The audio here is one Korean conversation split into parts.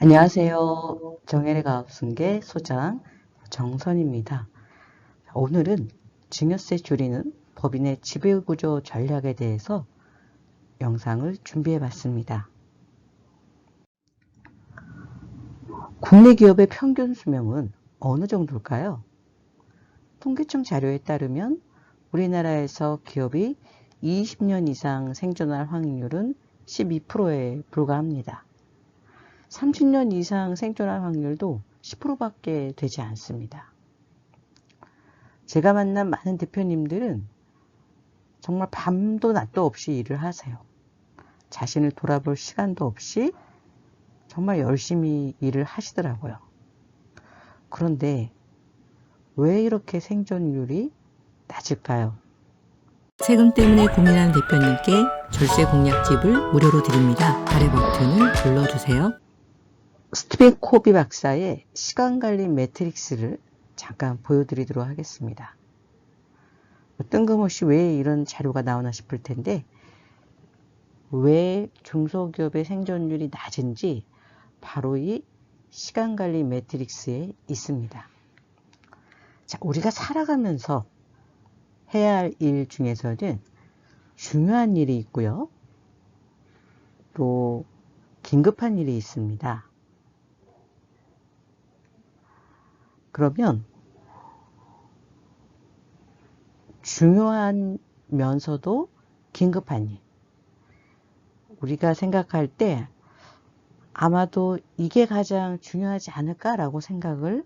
안녕하세요. 정혜의 가업승계 소장 정선입니다. 오늘은 증여세 줄이는 법인의 지배구조 전략에 대해서 영상을 준비해 봤습니다. 국내 기업의 평균 수명은 어느 정도일까요? 통계청 자료에 따르면 우리나라에서 기업이 20년 이상 생존할 확률은 12%에 불과합니다. 30년 이상 생존할 확률도 10%밖에 되지 않습니다. 제가 만난 많은 대표님들은 정말 밤도 낮도 없이 일을 하세요. 자신을 돌아볼 시간도 없이 정말 열심히 일을 하시더라고요. 그런데 왜 이렇게 생존율이 낮을까요? 세금 때문에 고민하는 대표님께 절세 공략집을 무료로 드립니다. 아래 버튼을 눌러주세요. 스티븐 코비 박사의 시간 관리 매트릭스를 잠깐 보여드리도록 하겠습니다. 뜬금없이 왜 이런 자료가 나오나 싶을 텐데, 왜 중소기업의 생존율이 낮은지 바로 이 시간 관리 매트릭스에 있습니다. 자, 우리가 살아가면서 해야 할 일 중에서는 중요한 일이 있고요. 또 긴급한 일이 있습니다. 그러면 중요하면서도 긴급한 일. 우리가 생각할 때 아마도 이게 가장 중요하지 않을까라고 생각을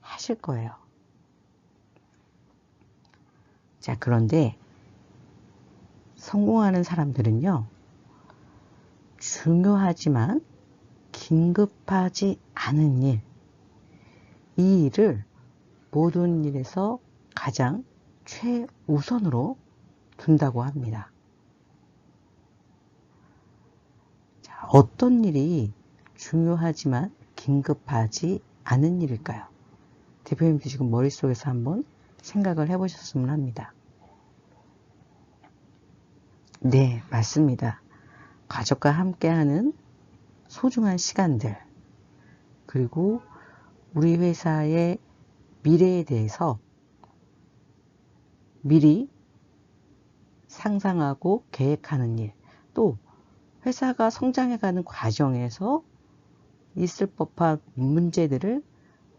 하실 거예요. 자, 그런데 성공하는 사람들은요, 중요하지만 긴급하지 않은 일, 이 일을 모든 일에서 가장 최우선으로 둔다고 합니다. 자, 어떤 일이 중요하지만 긴급하지 않은 일일까요? 대표님도 지금 머릿속에서 한번 생각을 해보셨으면 합니다. 네, 맞습니다. 가족과 함께하는 소중한 시간들, 그리고 우리 회사의 미래에 대해서 미리 상상하고 계획하는 일, 또 회사가 성장해가는 과정에서 있을 법한 문제들을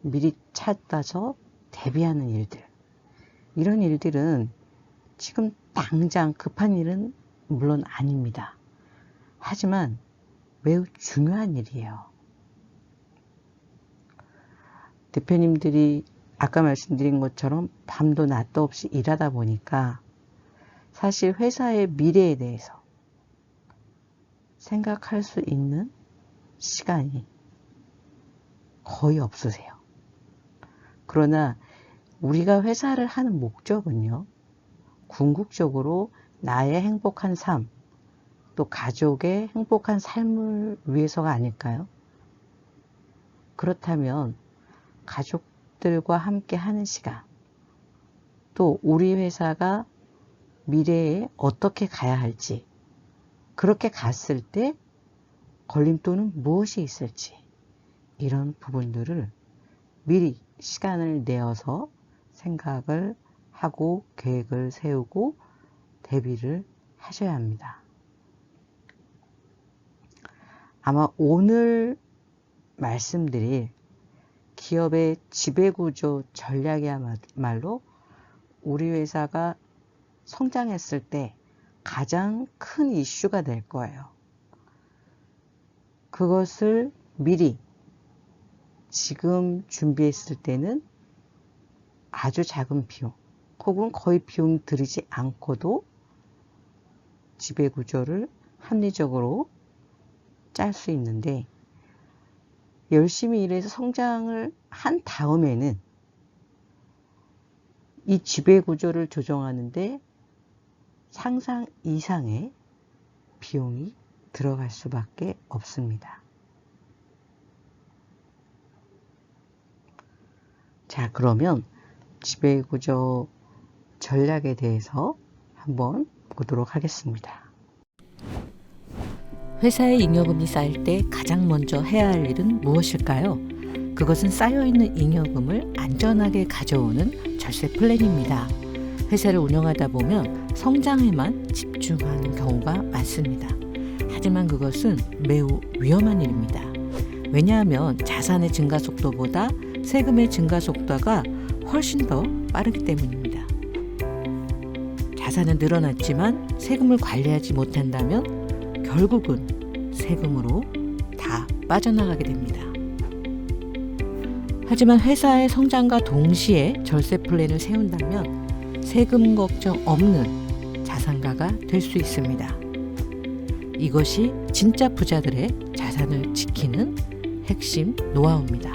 미리 찾아서 대비하는 일들. 이런 일들은 지금 당장 급한 일은 물론 아닙니다. 하지만 매우 중요한 일이에요. 대표님들이 아까 말씀드린 것처럼 밤도 낮도 없이 일하다 보니까 사실 회사의 미래에 대해서 생각할 수 있는 시간이 거의 없으세요. 그러나 우리가 회사를 하는 목적은요, 궁극적으로 나의 행복한 삶, 또 가족의 행복한 삶을 위해서가 아닐까요? 그렇다면 가족들과 함께 하는 시간, 또 우리 회사가 미래에 어떻게 가야 할지, 그렇게 갔을 때 걸림돌은 무엇이 있을지, 이런 부분들을 미리 시간을 내어서 생각을 하고 계획을 세우고 대비를 하셔야 합니다. 아마 오늘 말씀드릴 기업의 지배구조 전략이야말로 우리 회사가 성장했을 때 가장 큰 이슈가 될 거예요. 그것을 미리 지금 준비했을 때는 아주 작은 비용, 혹은 거의 비용 들이지 않고도 지배구조를 합리적으로 짤 수 있는데, 열심히 일해서 성장을 한 다음에는 이 지배 구조를 조정하는데 상상 이상의 비용이 들어갈 수밖에 없습니다. 자, 그러면 지배 구조 전략에 대해서 한번 보도록 하겠습니다. 회사의 잉여금이 쌓일 때 가장 먼저 해야 할 일은 무엇일까요? 그것은 쌓여있는 잉여금을 안전하게 가져오는 절세 플랜입니다. 회사를 운영하다 보면 성장에만 집중하는 경우가 많습니다. 하지만 그것은 매우 위험한 일입니다. 왜냐하면 자산의 증가 속도보다 세금의 증가 속도가 훨씬 더 빠르기 때문입니다. 자산은 늘어났지만 세금을 관리하지 못한다면 결국은 세금으로 다 빠져나가게 됩니다. 하지만 회사의 성장과 동시에 절세 플랜을 세운다면 세금 걱정 없는 자산가가 될 수 있습니다. 이것이 진짜 부자들의 자산을 지키는 핵심 노하우입니다.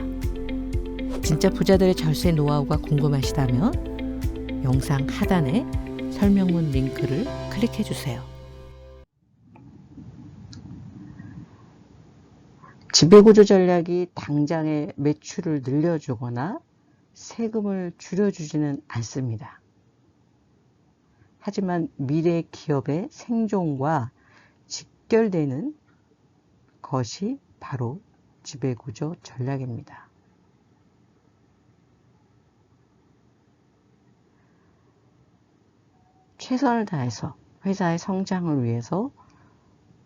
진짜 부자들의 절세 노하우가 궁금하시다면 영상 하단에 설명문 링크를 클릭해 주세요. 지배구조 전략이 당장의 매출을 늘려주거나 세금을 줄여주지는 않습니다. 하지만 미래 기업의 생존과 직결되는 것이 바로 지배구조 전략입니다. 최선을 다해서 회사의 성장을 위해서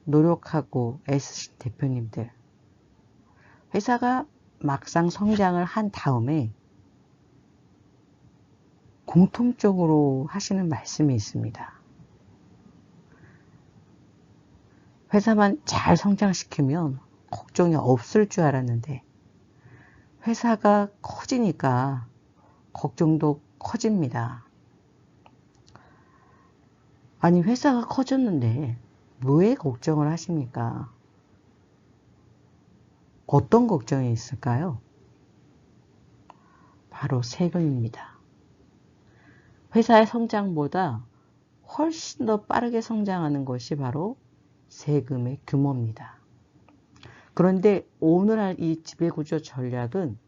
노력하고 애쓰신 대표님들. 회사가 막상 성장을 한 다음에 공통적으로 하시는 말씀이 있습니다. 회사만 잘 성장시키면 걱정이 없을 줄 알았는데 회사가 커지니까 걱정도 커집니다. 아니 회사가 커졌는데 왜 걱정을 하십니까? 어떤 걱정이 있을까요? 바로 세금입니다. 회사의 성장보다 훨씬 더 빠르게 성장하는 것이 바로 세금의 규모입니다. 그런데 오늘 할 이 지배구조 전략은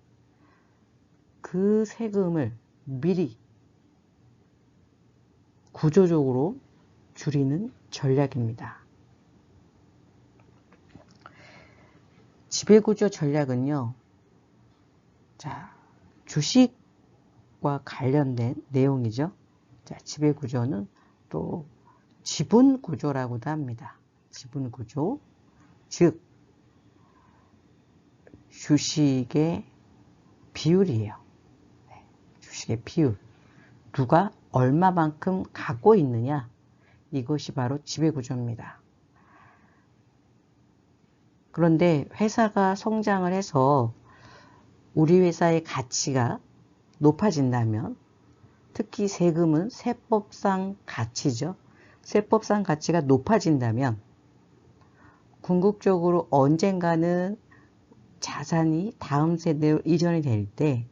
그 세금을 미리 구조적으로 줄이는 전략입니다. 지배구조 전략은요, 자, 주식과 관련된 내용이죠. 자, 지배구조는 또 지분구조라고도 합니다. 지분구조. 즉, 주식의 비율이에요. 네, 주식의 비율. 누가 얼마만큼 갖고 있느냐. 이것이 바로 지배구조입니다. 그런데 회사가 성장을 해서 우리 회사의 가치가 높아진다면 특히 세금은 세법상 가치죠. 세법상 가치가 높아진다면 궁극적으로 언젠가는 자산이 다음 세대로 이전이 될 때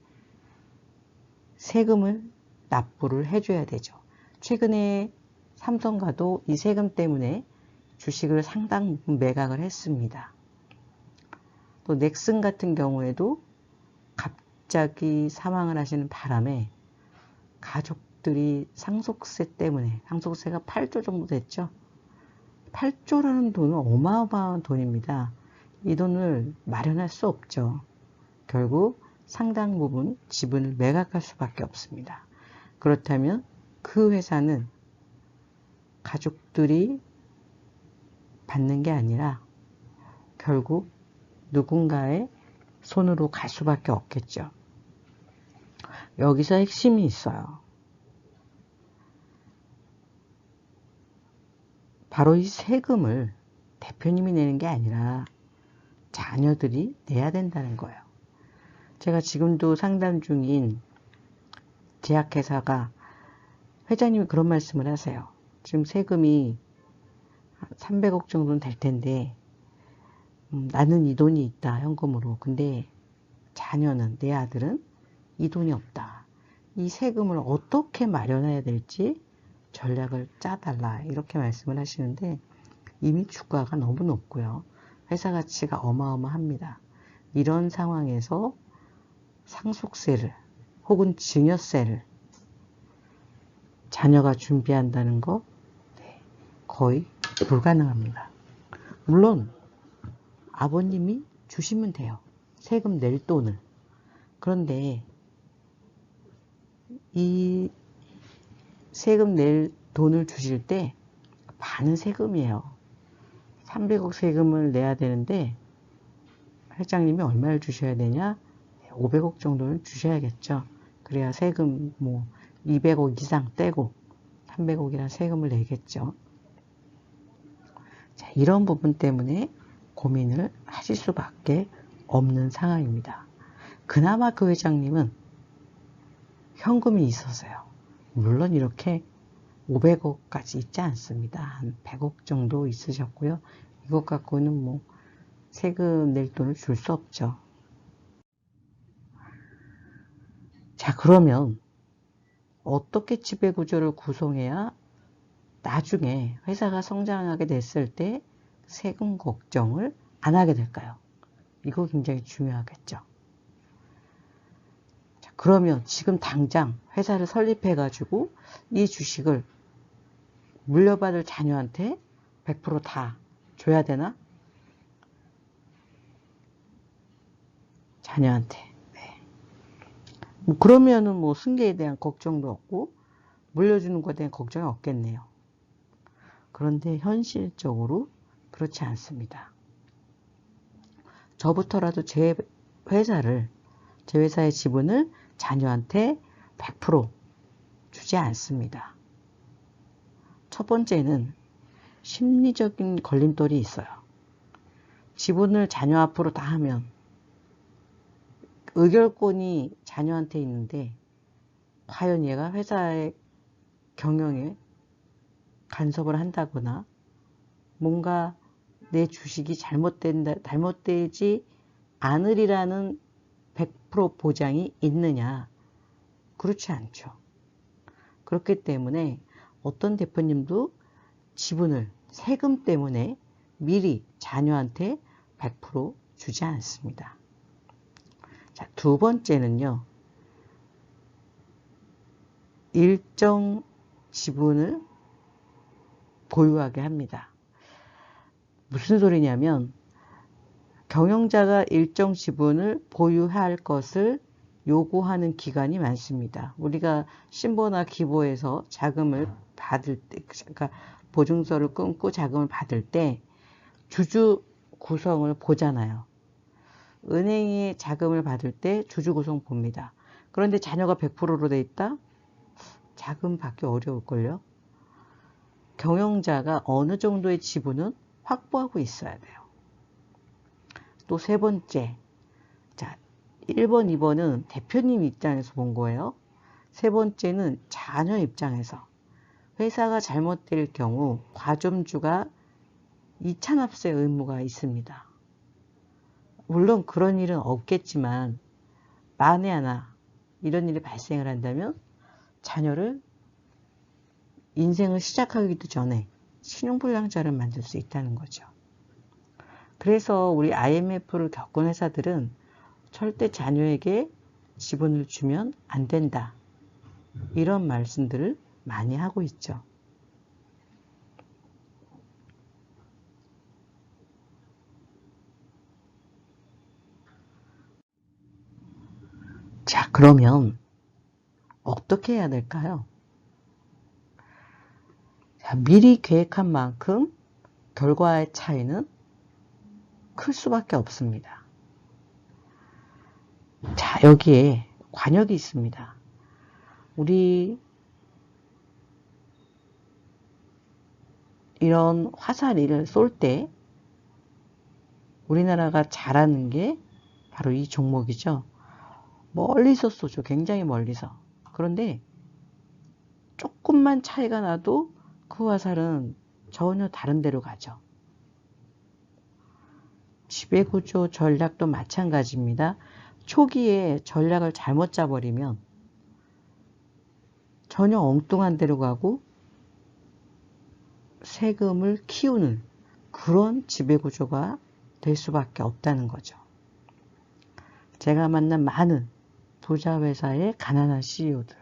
세금을 납부를 해줘야 되죠. 최근에 삼성가도 이 세금 때문에 주식을 상당 부분 매각을 했습니다. 또 넥슨 같은 경우에도 갑자기 사망을 하시는 바람에 가족들이 상속세 때문에 상속세가 8조 정도 됐죠. 8조라는 돈은 어마어마한 돈입니다. 이 돈을 마련할 수 없죠. 결국 상당 부분 지분을 매각할 수밖에 없습니다. 그렇다면 그 회사는 가족들이 받는 게 아니라 결국 누군가의 손으로 갈 수밖에 없겠죠. 여기서 핵심이 있어요. 바로 이 세금을 대표님이 내는 게 아니라 자녀들이 내야 된다는 거예요. 제가 지금도 상담 중인 제약회사가 회장님이 그런 말씀을 하세요. 지금 세금이 300억 정도는 될 텐데 음, 나는 이 돈이 있다 현금으로. 근데 자녀는 내 아들은 이 돈이 없다. 이 세금을 어떻게 마련해야 될지 전략을 짜달라 이렇게 말씀을 하시는데 이미 주가가 너무 높고요. 회사 가치가 어마어마합니다. 이런 상황에서 상속세를 혹은 증여세를 자녀가 준비한다는 거 네, 거의 불가능합니다. 물론 아버님이 주시면 돼요. 세금 낼 돈을. 그런데 이 세금 낼 돈을 주실 때 반은 세금이에요. 300억 세금을 내야 되는데 회장님이 얼마를 주셔야 되냐? 500억 정도는 주셔야겠죠. 그래야 세금 뭐 200억 이상 떼고 300억이나 세금을 내겠죠. 자, 이런 부분 때문에 고민을 하실 수밖에 없는 상황입니다. 그나마 그 회장님은 현금이 있어서요. 물론 이렇게 500억까지 있지 않습니다. 한 100억 정도 있으셨고요. 이것 갖고는 뭐 세금 낼 돈을 줄 수 없죠. 자, 그러면 어떻게 지배 구조를 구성해야 나중에 회사가 성장하게 됐을 때 세금 걱정을 안 하게 될까요? 이거 굉장히 중요하겠죠. 자, 그러면 지금 당장 회사를 설립해가지고 이 주식을 물려받을 자녀한테 100%다 줘야 되나? 자녀한테. 네. 뭐 그러면은 뭐 승계에 대한 걱정도 없고 물려주는 것에 대한 걱정이 없겠네요. 그런데 현실적으로 그렇지 않습니다. 저부터라도 제 회사를, 제 회사의 지분을 자녀한테 100% 주지 않습니다. 첫 번째는 심리적인 걸림돌이 있어요. 지분을 자녀 앞으로 다 하면 의결권이 자녀한테 있는데 과연 얘가 회사의 경영에 간섭을 한다거나 뭔가 내 주식이 잘못된다, 잘못되지 않으리라는 100% 보장이 있느냐? 그렇지 않죠. 그렇기 때문에 어떤 대표님도 지분을 세금 때문에 미리 자녀한테 100% 주지 않습니다. 자, 두 번째는요. 일정 지분을 보유하게 합니다. 무슨 소리냐면 경영자가 일정 지분을 보유할 것을 요구하는 기관이 많습니다. 우리가 신보나 기보에서 자금을 받을 때, 그러니까 보증서를 끊고 자금을 받을 때 주주 구성을 보잖아요. 은행에 자금을 받을 때 주주 구성 봅니다. 그런데 자녀가 100%로 돼 있다? 자금 받기 어려울걸요? 경영자가 어느 정도의 지분은 확보하고 있어야 돼요. 또 세 번째. 자, 1번, 2번은 대표님 입장에서 본 거예요. 세 번째는 자녀 입장에서. 회사가 잘못될 경우 과점주가 이차납세 의무가 있습니다. 물론 그런 일은 없겠지만 만에 하나 이런 일이 발생을 한다면 자녀를 인생을 시작하기도 전에 신용불량자를 만들 수 있다는 거죠. 그래서 우리 IMF를 겪은 회사들은 절대 자녀에게 지분을 주면 안 된다. 이런 말씀들을 많이 하고 있죠. 자, 그러면 어떻게 해야 될까요? 자, 미리 계획한 만큼 결과의 차이는 클 수밖에 없습니다. 자, 여기에 관역이 있습니다. 우리 이런 화살이를 쏠 때 우리나라가 잘하는 게 바로 이 종목이죠. 멀리서 쏘죠. 굉장히 멀리서. 그런데 조금만 차이가 나도 그 화살은 전혀 다른 데로 가죠. 지배구조 전략도 마찬가지입니다. 초기에 전략을 잘못 짜버리면 전혀 엉뚱한 데로 가고 세금을 키우는 그런 지배구조가 될 수밖에 없다는 거죠. 제가 만난 많은 부자 회사의 가난한 CEO들.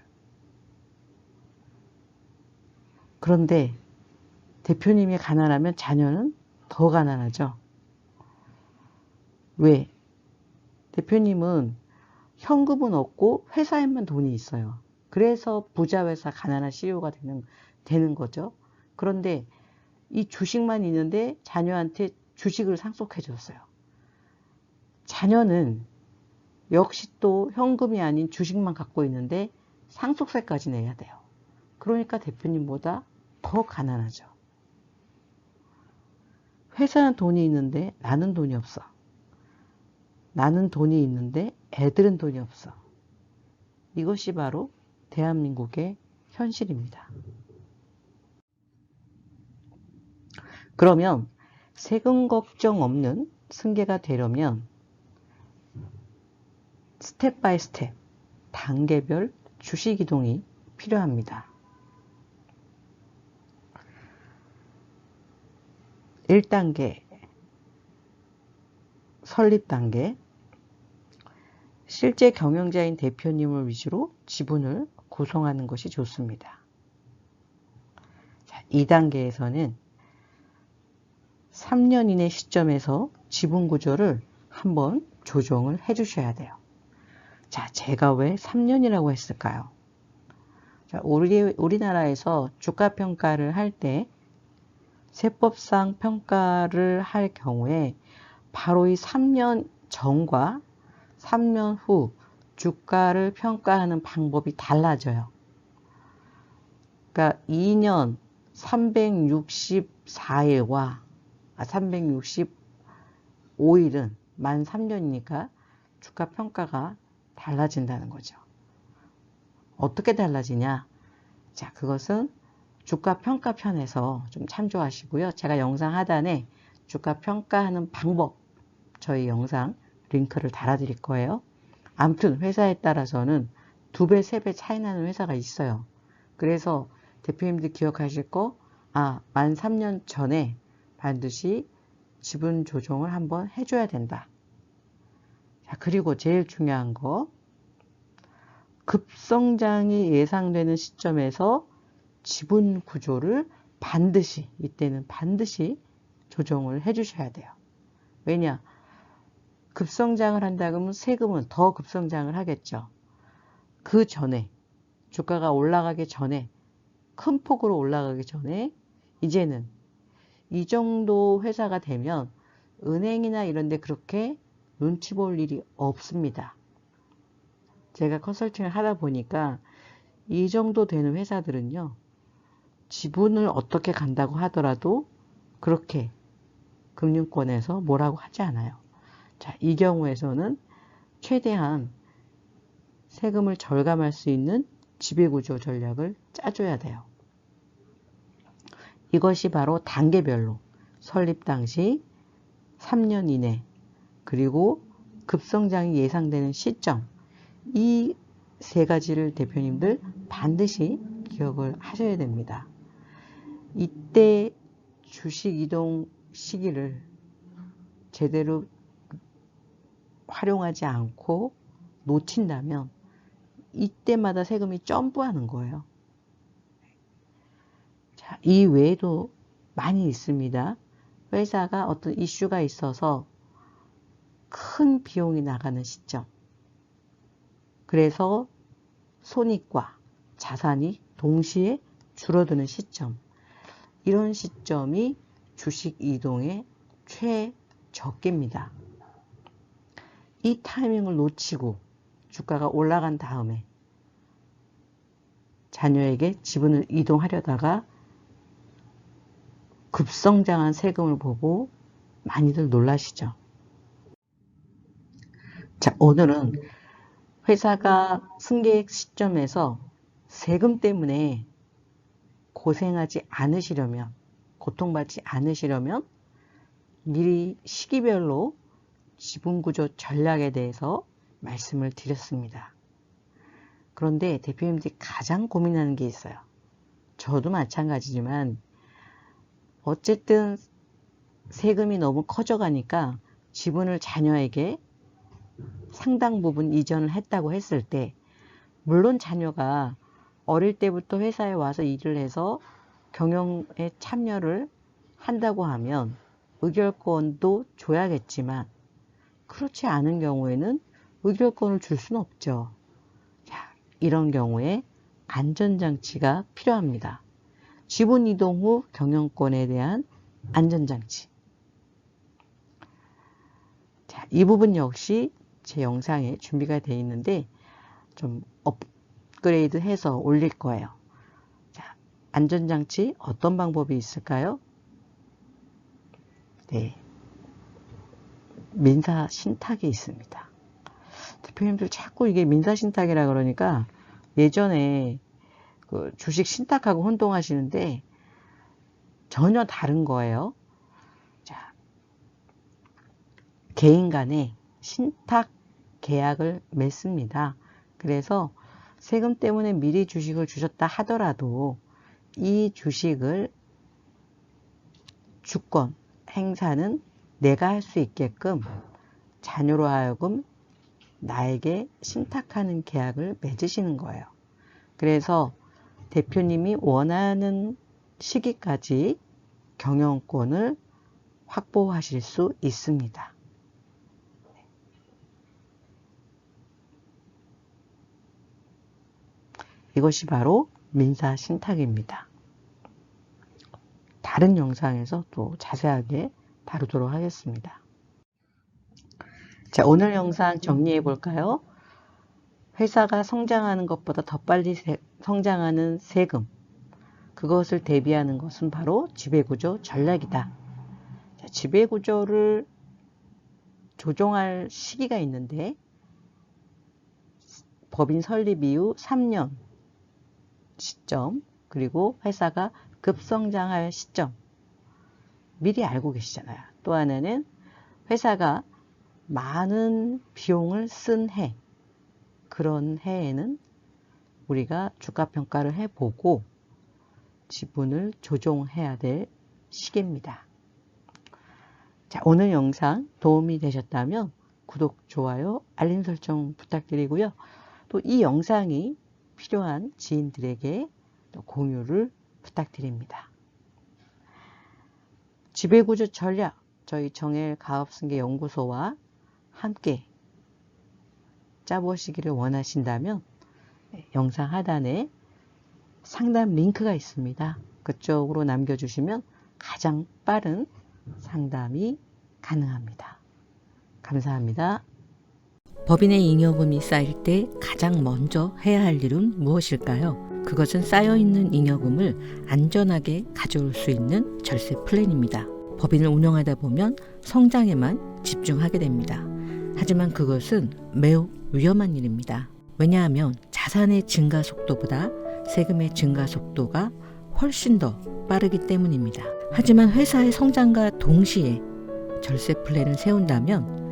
그런데 대표님이 가난하면 자녀는 더 가난하죠. 왜? 대표님은 현금은 없고 회사에만 돈이 있어요. 그래서 부자 회사 가난한 CEO가 되는, 되는 거죠. 그런데 이 주식만 있는데 자녀한테 주식을 상속해 줬어요. 자녀는 역시 또 현금이 아닌 주식만 갖고 있는데 상속세까지 내야 돼요. 그러니까 대표님보다 더 가난하죠. 회사는 돈이 있는데 나는 돈이 없어. 나는 돈이 있는데 애들은 돈이 없어. 이것이 바로 대한민국의 현실입니다. 그러면 세금 걱정 없는 승계가 되려면 스텝 바이 스텝, 단계별 주식 이동이 필요합니다. 1단계 설립 단계 실제 경영자인 대표님을 위주로 지분을 구성하는 것이 좋습니다. 자, 2단계에서는 3년 이내 시점에서 지분 구조를 한번 조정을 해 주셔야 돼요. 자, 제가 왜 3년이라고 했을까요? 자, 우리, 우리나라에서 주가 평가를 할 때 세법상 평가를 할 경우에 바로 이 3년 전과 3년 후 주가를 평가하는 방법이 달라져요. 그러니까 2년 364일과 365일은 만 3년이니까 주가 평가가 달라진다는 거죠. 어떻게 달라지냐? 자, 그것은 주가 평가 편에서 좀 참조하시고요. 제가 영상 하단에 주가 평가하는 방법 저희 영상 링크를 달아드릴 거예요. 아무튼 회사에 따라서는 두 배, 세 배 차이 나는 회사가 있어요. 그래서 대표님들 기억하실 거, 아, 만 3년 전에 반드시 지분 조정을 한번 해줘야 된다. 자, 그리고 제일 중요한 거, 급성장이 예상되는 시점에서 지분 구조를 반드시, 이때는 반드시 조정을 해 주셔야 돼요. 왜냐? 급성장을 한다 그러면 세금은 더 급성장을 하겠죠. 그 전에, 주가가 올라가기 전에, 큰 폭으로 올라가기 전에, 이제는 이 정도 회사가 되면 은행이나 이런 데 그렇게 눈치 볼 일이 없습니다. 제가 컨설팅을 하다 보니까 이 정도 되는 회사들은요, 지분을 어떻게 간다고 하더라도 그렇게 금융권에서 뭐라고 하지 않아요. 자, 이 경우에서는 최대한 세금을 절감할 수 있는 지배구조 전략을 짜줘야 돼요. 이것이 바로 단계별로 설립 당시 3년 이내 그리고 급성장이 예상되는 시점 이 세 가지를 대표님들 반드시 기억을 하셔야 됩니다. 이때 주식 이동 시기를 제대로 활용하지 않고 놓친다면 이때마다 세금이 점프하는 거예요. 자, 이 외에도 많이 있습니다. 회사가 어떤 이슈가 있어서 큰 비용이 나가는 시점. 그래서 손익과 자산이 동시에 줄어드는 시점. 이런 시점이 주식 이동의 최적기입니다. 이 타이밍을 놓치고 주가가 올라간 다음에 자녀에게 지분을 이동하려다가 급성장한 세금을 보고 많이들 놀라시죠. 자, 오늘은 회사가 승계액 시점에서 세금 때문에 고생하지 않으시려면, 고통받지 않으시려면 미리 시기별로 지분구조 전략에 대해서 말씀을 드렸습니다. 그런데 대표님들이 가장 고민하는 게 있어요. 저도 마찬가지지만 어쨌든 세금이 너무 커져가니까 지분을 자녀에게 상당 부분 이전을 했다고 했을 때 물론 자녀가 어릴 때부터 회사에 와서 일을 해서 경영에 참여를 한다고 하면 의결권도 줘야겠지만 그렇지 않은 경우에는 의결권을 줄 수는 없죠. 자, 이런 경우에 안전장치가 필요합니다. 지분 이동 후 경영권에 대한 안전장치. 자, 이 부분 역시 제 영상에 준비가 되어 있는데 좀 업그레이드 해서 올릴 거예요. 자, 안전장치 어떤 방법이 있을까요? 네. 민사 신탁이 있습니다. 대표님들 자꾸 이게 민사 신탁이라 그러니까 예전에 그 주식 신탁하고 혼동하시는데 전혀 다른 거예요. 자, 개인 간에 신탁 계약을 맺습니다. 그래서 세금 때문에 미리 주식을 주셨다 하더라도 이 주식을 주권 행사는 내가 할 수 있게끔 자녀로 하여금 나에게 신탁하는 계약을 맺으시는 거예요. 그래서 대표님이 원하는 시기까지 경영권을 확보하실 수 있습니다. 이것이 바로 민사 신탁입니다. 다른 영상에서 또 자세하게 다루도록 하겠습니다. 자, 오늘 영상 정리해 볼까요? 회사가 성장하는 것보다 더 빨리 세- 성장하는 세금. 그것을 대비하는 것은 바로 지배구조 전략이다. 자, 지배구조를 조정할 시기가 있는데, 법인 설립 이후 3년 시점, 그리고 회사가 급성장할 시점. 미리 알고 계시잖아요. 또 하나는 회사가 많은 비용을 쓴 해. 그런 해에는 우리가 주가 평가를 해보고 지분을 조정해야 될 시기입니다. 자, 오늘 영상 도움이 되셨다면 구독, 좋아요, 알림 설정 부탁드리고요. 또 이 영상이 필요한 지인들에게 또 공유를 부탁드립니다. 지배구조 전략, 저희 정엘 가업승계 연구소와 함께 짜보시기를 원하신다면 네, 영상 하단에 상담 링크가 있습니다. 그쪽으로 남겨주시면 가장 빠른 상담이 가능합니다. 감사합니다. 법인의 잉여금이 쌓일 때 가장 먼저 해야 할 일은 무엇일까요? 그것은 쌓여있는 잉여금을 안전하게 가져올 수 있는 절세 플랜입니다. 법인을 운영하다 보면 성장에만 집중하게 됩니다. 하지만 그것은 매우 위험한 일입니다. 왜냐하면 자산의 증가 속도보다 세금의 증가 속도가 훨씬 더 빠르기 때문입니다. 하지만 회사의 성장과 동시에 절세 플랜을 세운다면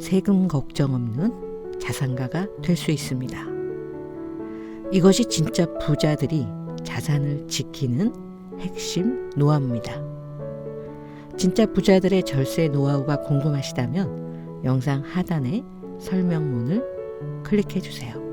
세금 걱정 없는 자산가가 될 수 있습니다. 이것이 진짜 부자들이 자산을 지키는 핵심 노하우입니다. 진짜 부자들의 절세 노하우가 궁금하시다면 영상 하단에 설명문을 클릭해 주세요.